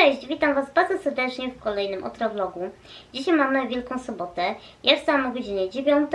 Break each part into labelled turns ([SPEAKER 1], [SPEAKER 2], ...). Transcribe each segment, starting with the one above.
[SPEAKER 1] Cześć, witam Was bardzo serdecznie w kolejnym Otrovlogu. Dzisiaj mamy Wielką Sobotę. Ja wstałam o godzinie 9,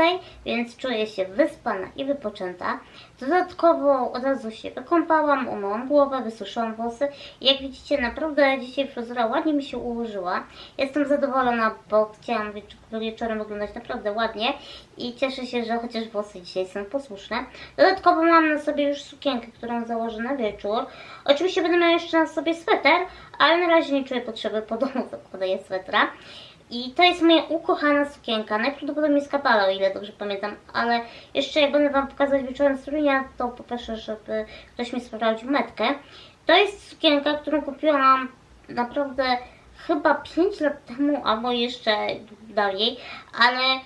[SPEAKER 1] więc czuję się wyspana i wypoczęta. Dodatkowo od razu się wykąpałam, umyłam głowę, wysuszyłam włosy. Jak widzicie, naprawdę dzisiaj fryzura ładnie mi się ułożyła. Jestem zadowolona, bo chciałam wiecz- wieczorem wyglądać naprawdę ładnie i cieszę się, że chociaż włosy dzisiaj są posłuszne. Dodatkowo mam na sobie już sukienkę, którą założę na wieczór. Oczywiście będę miała jeszcze na sobie sweter, ale na razie nie czuję potrzeby po domu zakładania swetra. I to jest moja ukochana sukienka, najprawdopodobniej z kapala, o ile dobrze pamiętam, ale jeszcze jak będę Wam pokazać wieczorem strójnia, to poproszę, żeby ktoś mi sprawdził metkę. To jest sukienka, którą kupiłam naprawdę chyba 5 lat temu, albo jeszcze dalej, ale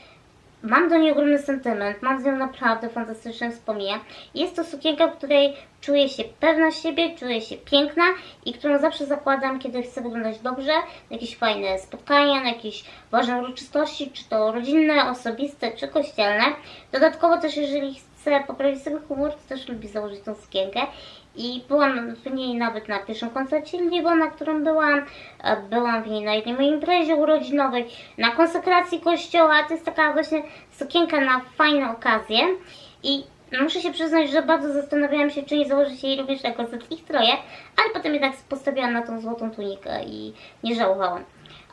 [SPEAKER 1] Mam do niej ogromny sentyment, mam z nią naprawdę fantastyczne wspomnienia. Jest to sukienka, w której czuję się pewna siebie, czuję się piękna i którą zawsze zakładam, kiedy chcę wyglądać dobrze, na jakieś fajne spotkania, na jakieś ważne uroczystości, czy to rodzinne, osobiste, czy kościelne. Dodatkowo też, jeżeli chcę poprawić sobie humor, to też lubię założyć tą sukienkę. I byłam w niej nawet na pierwszym koncercie Liwo, na którym byłam. E, Byłam w niej na jednej mojej imprezie urodzinowej, na konsekracji kościoła. To jest taka właśnie sukienka na fajne okazje. I muszę się przyznać, że bardzo zastanawiałam się, czy nie założyć jej również na koncert ich troje, ale potem jednak postawiłam na tą złotą tunikę i nie żałowałam.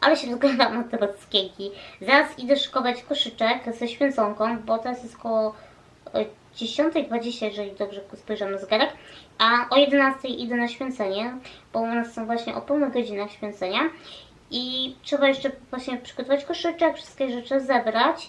[SPEAKER 1] Ale się rozglądam na temat sukienki. Zaraz idę szykować koszyczek ze święconką, bo teraz jest koło e, 10.20, jeżeli dobrze spojrzę na zegarek, a o 11.00 idę na święcenie, bo u nas są właśnie o pełnych godzinach święcenia i trzeba jeszcze właśnie przygotować koszyczek, wszystkie rzeczy zebrać.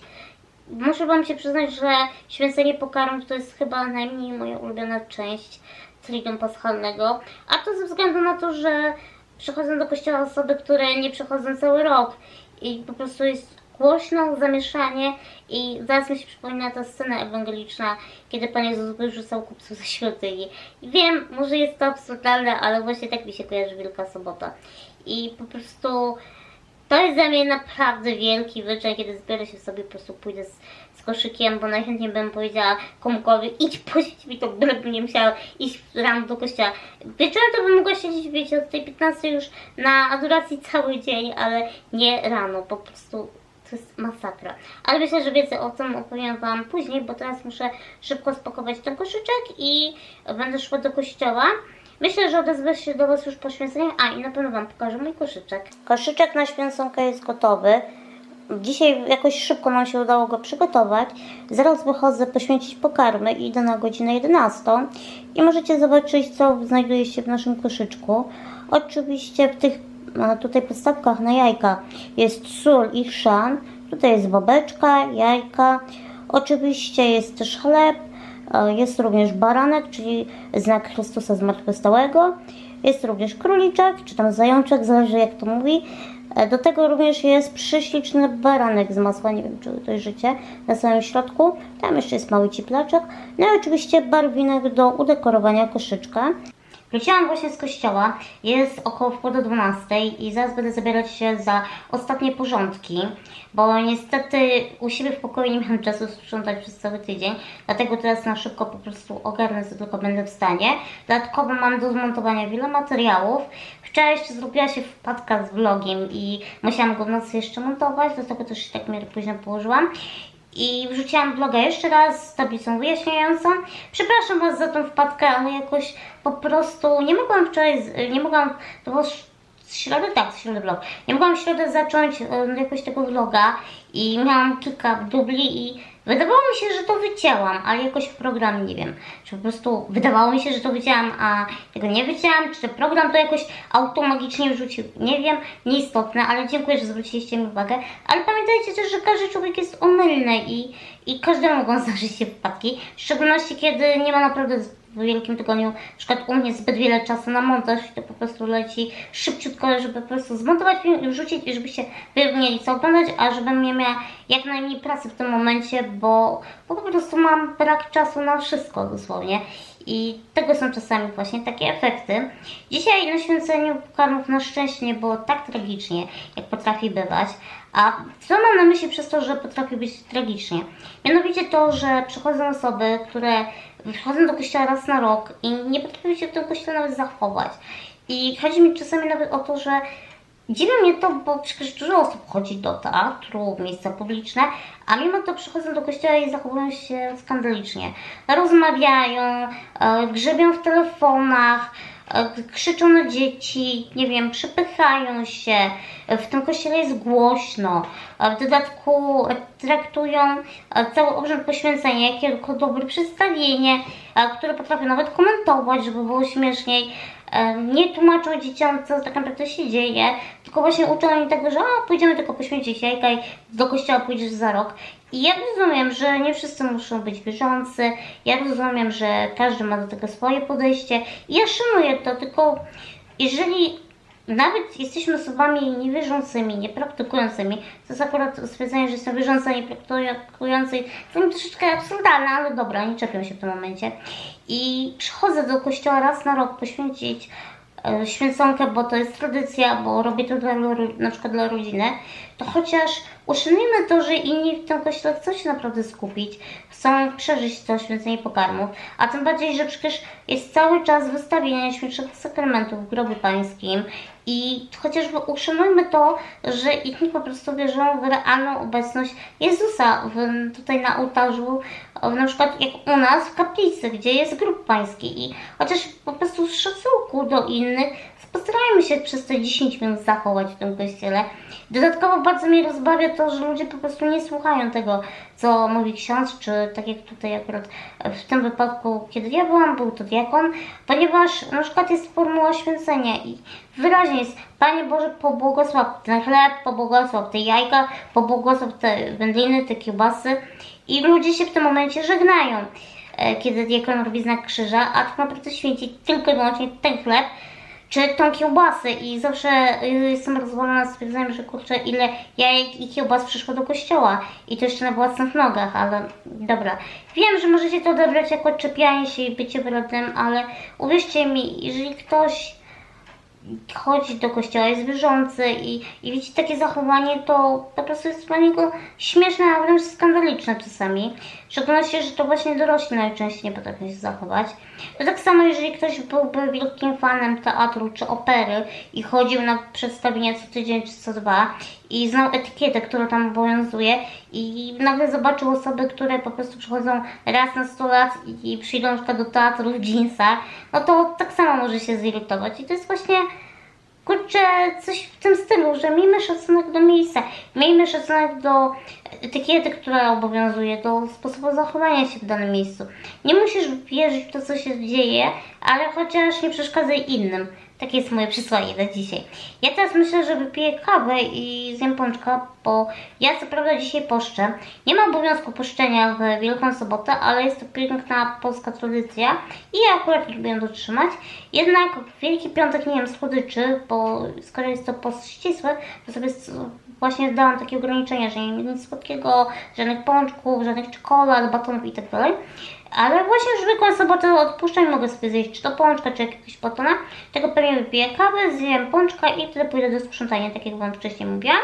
[SPEAKER 1] Muszę Wam się przyznać, że święcenie pokarmów to jest chyba najmniej moja ulubiona część Triduum Paschalnego, a to ze względu na to, że przychodzą do kościoła osoby, które nie przychodzą cały rok i po prostu jest głośno, zamieszanie i zaraz mi się przypomina ta scena ewangeliczna, kiedy Pan Jezus wyrzucał kupców ze świątyni. Wiem, może jest to absurdalne, ale właśnie tak mi się kojarzy Wielka Sobota. I po prostu to jest dla mnie naprawdę wielki wyczyn, kiedy zbiorę się sobie, po prostu pójdę z, z koszykiem, bo najchętniej bym powiedziała komukolwiek, idź poświęć mi to, bylebym nie musiała iść rano do kościoła. Wieczorem to bym mogła siedzieć, wiecie, od tej 15 już na adoracji cały dzień, ale nie rano, po prostu to jest masakra. Ale myślę, że więcej o tym opowiem Wam później, bo teraz muszę szybko spakować ten koszyczek i będę szła do kościoła. Myślę, że odezwę się do Was już po święceniach. A, i na pewno Wam pokażę mój koszyczek. Koszyczek na święconkę jest gotowy. Dzisiaj jakoś szybko nam się udało go przygotować. Zaraz wychodzę poświęcić pokarmy i idę na godzinę 11. I możecie zobaczyć, co znajduje się w naszym koszyczku. Oczywiście w tych e, tutaj podstawkach na jajka jest sól i chrzan. Tutaj jest bobeczka, jajka. Oczywiście jest też chleb. E, Jest również baranek, czyli znak Chrystusa Zmartwychwstałego. Jest również króliczek, czy tam zajączek, zależy jak to mówi. E, Do tego również jest prześliczny baranek z masła, nie wiem czy to życie, na samym środku. Tam jeszcze jest mały ciplaczek. No i oczywiście barwinek do udekorowania koszyczka. Wróciłam właśnie z kościoła, jest około wpół do 12 i zaraz będę zabierać się za ostatnie porządki, bo niestety u siebie w pokoju nie miałam czasu sprzątać przez cały tydzień, dlatego teraz na szybko po prostu ogarnę, co tylko będę w stanie. Dodatkowo mam do zmontowania wiele materiałów. Wczoraj jeszcze zrobiła się wpadka z vlogiem i musiałam go w nocy jeszcze montować, dlatego też się tak miarę późno położyłam. I wrzuciłam vloga jeszcze raz z tablicą wyjaśniającą. Przepraszam Was za tą wpadkę, ale jakoś po prostu nie mogłam wczoraj, nie mogłam, to było z tak, z środy vlog. Nie mogłam w środę zacząć e, jakoś tego vloga i miałam kilka dubli i wydawało mi się, że to wycięłam, ale jakoś w programie nie wiem, czy po prostu wydawało mi się, że to wycięłam, a tego nie wycięłam, czy program to jakoś automagicznie wrzucił, nie wiem, nieistotne, ale dziękuję, że zwróciliście mi uwagę. Ale pamiętajcie też, że każdy człowiek jest omylny i, i każdemu mogą zdarzyć się wpadki, w szczególności kiedy nie ma naprawdę w wielkim tygodniu, na przykład u mnie zbyt wiele czasu na montaż i to po prostu leci szybciutko, żeby po prostu zmontować film i wrzucić i żebyście wy mieli co oglądać, a żebym nie miała jak najmniej pracy w tym momencie, bo, bo po prostu mam brak czasu na wszystko dosłownie. I tego są czasami właśnie takie efekty. Dzisiaj na święceniu pokarmów na szczęście nie było tak tragicznie, jak potrafi bywać. A co mam na myśli przez to, że potrafi być tragicznie? Mianowicie to, że przychodzą osoby, które przychodzą do kościoła raz na rok i nie potrafią się w tym kościele nawet zachować. I chodzi mi czasami nawet o to, że dziwi mnie to, bo przecież dużo osób chodzi do teatru, miejsca publiczne, a mimo to przychodzą do kościoła i zachowują się skandalicznie. Rozmawiają, e, grzebią w telefonach, krzyczą na dzieci, nie wiem, przypychają się. E, W tym kościele jest głośno. E, W dodatku e, traktują e, cały obrzęd poświęcenia jako dobre przedstawienie, e, które potrafią nawet komentować, żeby było śmieszniej. E, Nie tłumaczą dzieciom, co tak naprawdę się dzieje, tylko właśnie uczą oni tego, że pójdziemy tylko poświęcić jajka i do kościoła pójdziesz za rok. I ja rozumiem, że nie wszyscy muszą być wierzący, ja rozumiem, że każdy ma do tego swoje podejście i ja szanuję to, tylko jeżeli nawet jesteśmy osobami niewierzącymi, niepraktykującymi, to jest akurat stwierdzenie, że jestem wierząca, niepraktykujący, to mi troszeczkę absurdalne, ale dobra, nie czepiam się w tym momencie. I przychodzę do kościoła raz na rok poświęcić święconkę, bo to jest tradycja, bo robię to dla, na przykład dla rodziny, to chociaż uszanujmy to, że inni w tym kościele chcą się naprawdę skupić, chcą przeżyć to święcenie pokarmów, a tym bardziej, że przecież jest cały czas wystawienie świętszych sakramentów w grobie pańskim i chociażby uszanujmy to, że inni po prostu wierzą w realną obecność Jezusa w, tutaj na ołtarzu, na przykład jak u nas w kaplicy, gdzie jest grób pański. I chociaż po prostu z szacunku do innych postarajmy się przez te 10 minut zachować w tym kościele. Dodatkowo bardzo mnie rozbawia to, że ludzie po prostu nie słuchają tego, co mówi ksiądz, czy tak jak tutaj akurat w tym wypadku, kiedy ja byłam, był to diakon, ponieważ na przykład jest formuła święcenia i wyraźnie jest Panie Boże, pobłogosław ten chleb, pobłogosław te jajka, pobłogosław te wędliny, te kiełbasy i ludzie się w tym momencie żegnają, e, kiedy diakon robi znak krzyża, a tak naprawdę święci tylko i wyłącznie ten chleb, czy tą kiełbasę i zawsze y, jestem rozwalona stwierdzeniem, że kurczę ile jajek i kiełbas przyszło do kościoła i to jeszcze na własnych nogach, ale dobra. Wiem, że możecie to odebrać jako czepianie się i bycie wrednym, ale uwierzcie mi, jeżeli ktoś chodzi do kościoła, jest wierzący i, i widzi takie zachowanie, to po prostu jest dla niego śmieszne, a wręcz skandaliczne czasami. W szczególności, że to właśnie dorośli najczęściej nie potrafią się zachować. To tak samo, jeżeli ktoś byłby wielkim fanem teatru czy opery i chodził na przedstawienia co tydzień czy co dwa i znał etykietę, która tam obowiązuje i nagle zobaczył osoby, które po prostu przychodzą raz na 100 lat i, przyjdą do teatru w jeansach, no to tak samo może się zirytować. I to jest właśnie kurczę, coś w tym stylu, że miejmy szacunek do miejsca, miejmy szacunek do etykiety, która obowiązuje, do sposobu zachowania się w danym miejscu. Nie musisz wierzyć w to, co się dzieje, ale chociaż nie przeszkadzaj innym. Takie jest moje przesłanie na dzisiaj. Ja teraz myślę, że wypiję kawę i zjem pączka, bo ja co prawda dzisiaj poszczę. Nie ma obowiązku poszczenia w Wielką Sobotę, ale jest to piękna polska tradycja i ja akurat lubię ją dotrzymać. Jednak Wielki Piątek nie wiem słodyczy, bo skoro jest to post ścisły, to sobie właśnie dałam takie ograniczenia, że nie nic słodkiego, żadnych pączków, żadnych czekolad, batonów i tak. Ale właśnie już zwykłą sobotę odpuszczam i mogę sobie zjeść czy to pączka, czy jakiegoś batona. Tego pewnie wypiję kawę, zjem pączka i wtedy pójdę do sprzątania, tak jak Wam wcześniej mówiłam.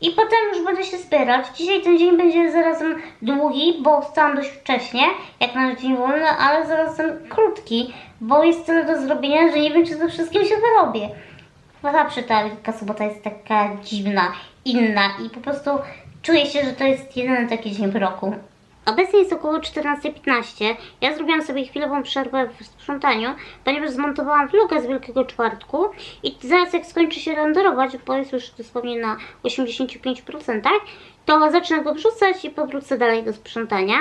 [SPEAKER 1] I potem już będę się zbierać. Dzisiaj ten dzień będzie zarazem długi, bo wstałam dość wcześnie, jak na dzień wolny, ale zarazem krótki, bo jest tyle do zrobienia, że nie wiem, czy ze wszystkim się wyrobię. Zawsze ta Wielka Sobota jest taka dziwna, inna i po prostu czuję się, że to jest jedyny taki dzień w roku. Obecnie jest około 14.15. Ja zrobiłam sobie chwilową przerwę w sprzątaniu, ponieważ zmontowałam vloga z Wielkiego Czwartku i zaraz jak skończy się renderować, bo jest już dosłownie na 85%, to zacznę go wrzucać i powrócę dalej do sprzątania.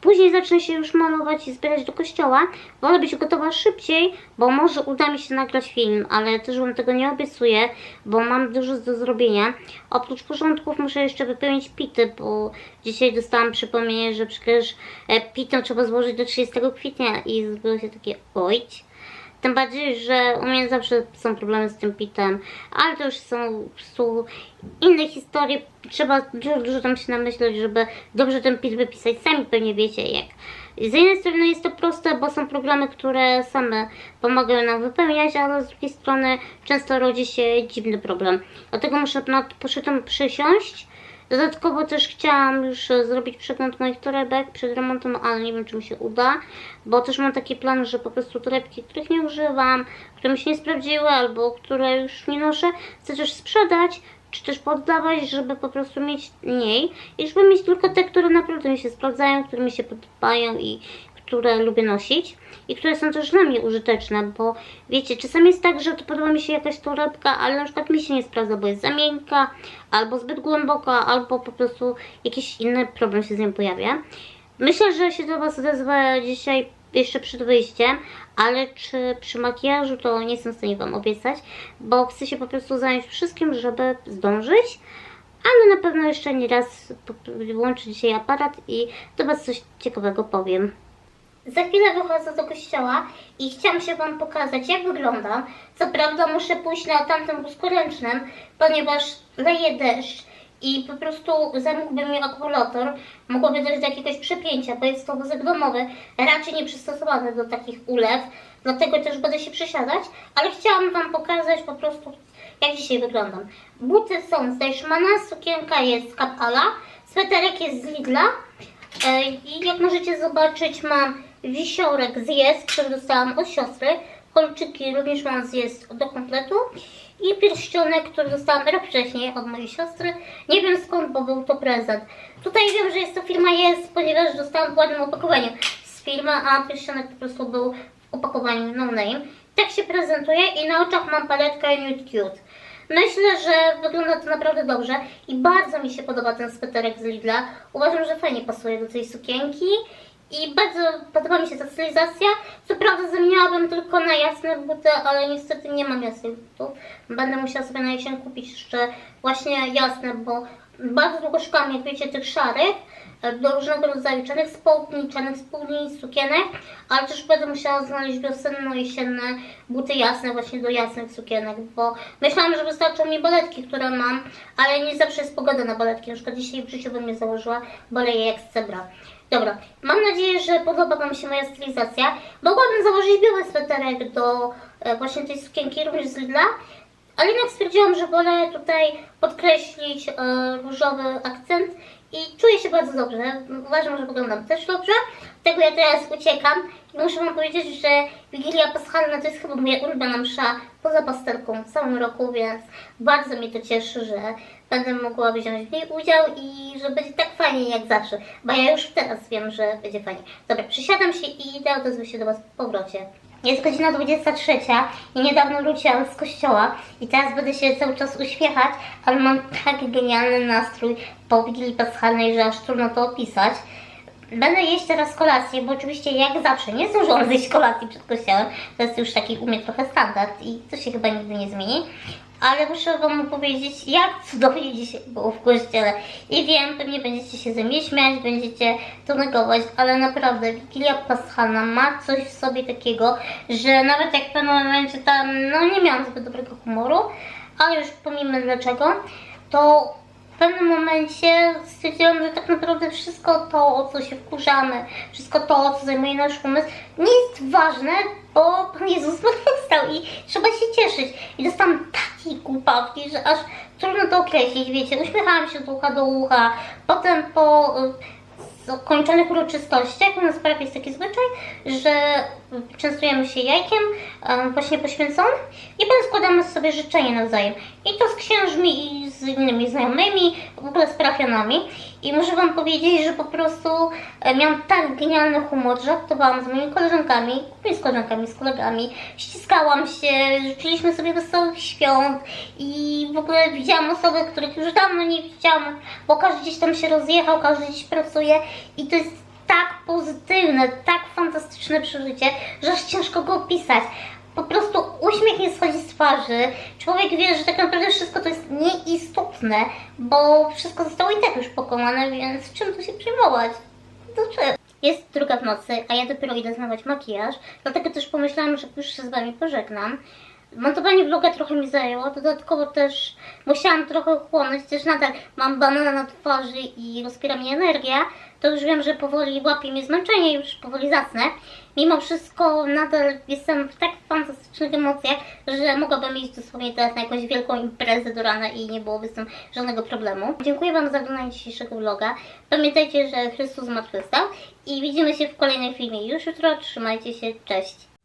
[SPEAKER 1] Później zacznę się już malować i zbierać do kościoła. Wolę być gotowa szybciej, bo może uda mi się nagrać film, ale też Wam tego nie obiecuję, bo mam dużo do zrobienia. Oprócz porządków muszę jeszcze wypełnić pity, bo dzisiaj dostałam przypomnienie, że przecież e, pitę trzeba złożyć do 30 kwietnia i zrobiło się takie ojć. Tym bardziej, że u mnie zawsze są problemy z tym pitem, ale to już są prostu inne historie. Trzeba dużo, dużo tam się namyśleć, żeby dobrze ten pit wypisać. Sami pewnie wiecie jak. Z jednej strony jest to proste, bo są programy, które same pomagają nam wypełniać, ale z drugiej strony często rodzi się dziwny problem. Dlatego muszę nad poszytem przysiąść Dodatkowo też chciałam już e, zrobić przegląd moich torebek przed remontem, ale nie wiem czy mi się uda, bo też mam taki plan, że po prostu torebki, których nie używam, które mi się nie sprawdziły albo które już nie noszę, chcę też sprzedać, czy też poddawać, żeby po prostu mieć mniej i żeby mieć tylko te, które naprawdę mi się sprawdzają, które mi się podobają i które lubię nosić i które są też dla mnie użyteczne, bo wiecie, czasami jest tak, że to podoba mi się jakaś torebka, ale na przykład mi się nie sprawdza, bo jest za miękka, albo zbyt głęboka, albo po prostu jakiś inny problem się z nią pojawia. Myślę, że się do Was odezwę dzisiaj jeszcze przed wyjściem, ale czy przy makijażu to nie jestem w stanie Wam obiecać, bo chcę się po prostu zająć wszystkim, żeby zdążyć. Ale na pewno jeszcze nie raz włączę dzisiaj aparat i do Was coś ciekawego powiem. Za chwilę wychodzę do kościoła i chciałam się Wam pokazać, jak wyglądam. Co prawda muszę pójść na tamtym wózku ręcznym, ponieważ leje deszcz i po prostu zamógłby mi akumulator. Mogłoby dojść do jakiegoś przepięcia, bo jest to wózek domowy, raczej nie przystosowany do takich ulew. Dlatego też będę się przesiadać, ale chciałam Wam pokazać po prostu, jak dzisiaj wyglądam. Buty są z Deichmana, sukienka jest z Kapala, sweterek jest z Lidla, E, I jak możecie zobaczyć, mam wisiorek z Jest, który dostałam od siostry. Kolczyki również mam z Jest do kompletu. I pierścionek, który dostałam rok wcześniej od mojej siostry. Nie wiem skąd, bo był to prezent. Tutaj wiem, że jest to firma Jest, ponieważ dostałam w ładnym opakowaniu z firmy, a pierścionek po prostu był w opakowaniu no name. Tak się prezentuje i na oczach mam paletkę Nude Cute. Myślę, że wygląda to naprawdę dobrze i bardzo mi się podoba ten sweterek z Lidla. Uważam, że fajnie pasuje do tej sukienki i bardzo podoba mi się ta stylizacja. Co prawda zamieniałabym tylko na jasne buty, ale niestety nie mam jasnych butów. Będę musiała sobie na jesień kupić jeszcze właśnie jasne, bo bardzo długo szukałam, jak wiecie, tych szarych e, do różnego rodzaju czarnych spodni, czarnych spódni, sukienek, ale też będę musiała znaleźć wiosenno-jesienne buty jasne właśnie do jasnych sukienek, bo myślałam, że wystarczą mi baletki, które mam, ale nie zawsze jest pogoda na baletki, na przykład dzisiaj w życiu bym je założyła, boleję jak z cebra. Dobra, mam nadzieję, że podoba Wam się moja stylizacja. Mogłabym założyć biały sweterek do e, właśnie tej sukienki, również z Lidla, ale jednak stwierdziłam, że wolę tutaj podkreślić e, różowy akcent i czuję się bardzo dobrze. Uważam, że wyglądam też dobrze. Dlatego ja teraz uciekam i muszę Wam powiedzieć, że Wigilia Paschalna to jest chyba moja ulubiona msza poza pastelką w całym roku, więc bardzo mnie to cieszy, że będę mogła wziąć w niej udział i że będzie tak fajnie jak zawsze. Bo ja już teraz wiem, że będzie fajnie. Dobra, przysiadam się i idę odezwę się do Was w powrocie. Jest godzina 23 i niedawno wróciłam z kościoła i teraz będę się cały czas uśmiechać, ale mam tak genialny nastrój po Wigilii Paschalnej, że aż trudno to opisać. Będę jeść teraz kolację, bo oczywiście jak zawsze nie zdążyłam zjeść kolacji przed kościołem. To jest już taki u mnie trochę standard i to się chyba nigdy nie zmieni. Ale muszę Wam powiedzieć, jak cudownie dzisiaj było w kościele. I wiem, pewnie będziecie się ze mnie śmiać, będziecie to negować, ale naprawdę Wigilia Paschalna ma coś w sobie takiego, że nawet jak w pewnym momencie tam, no nie miałam zbyt dobrego humoru, ale już pomijmy dlaczego, to w pewnym momencie stwierdziłam, że tak naprawdę wszystko to, o co się wkurzamy, wszystko to, co zajmuje nasz umysł, nie jest ważne, bo Pan Jezus zmartwychwstał i trzeba się cieszyć. I dostałam takiej głupawki, że aż trudno to określić, wiecie, uśmiechałam się z ucha do ucha, potem po y, zakończonych uroczystościach u nas w jest taki zwyczaj, że częstujemy się jajkiem em, właśnie poświęconym i potem składamy sobie życzenie nawzajem. I to z księżmi i z innymi znajomymi, w ogóle z parafianami. I muszę Wam powiedzieć, że po prostu e, miałam tak genialny humor, że żartowałam z moimi koleżankami, z koleżankami, z kolegami, ściskałam się, życzyliśmy sobie wesołych świąt i w ogóle widziałam osoby, których już dawno nie widziałam, bo każdy gdzieś tam się rozjechał, każdy gdzieś pracuje i to jest tak pozytywne, tak fantastyczne przeżycie, że aż ciężko go opisać. Po prostu uśmiech nie schodzi z twarzy. Człowiek wie, że tak naprawdę wszystko to jest nieistotne, bo wszystko zostało i tak już pokonane, więc czym tu się przejmować? Do czego? Jest druga w nocy, a ja dopiero idę zmywać makijaż, dlatego też pomyślałam, że już się z Wami pożegnam. Montowanie vloga trochę mi zajęło, dodatkowo też musiałam trochę chłonąć, też nadal mam banana na twarzy i rozpiera mnie energia, to już wiem, że powoli łapie mnie zmęczenie, już powoli zasnę. Mimo wszystko nadal jestem w tak fantastycznych emocjach, że mogłabym iść dosłownie teraz na jakąś wielką imprezę do rana i nie byłoby z tym żadnego problemu. Dziękuję Wam za oglądanie dzisiejszego vloga. Pamiętajcie, że Chrystus zmartwychwstał i widzimy się w kolejnym filmie już jutro. Trzymajcie się, cześć!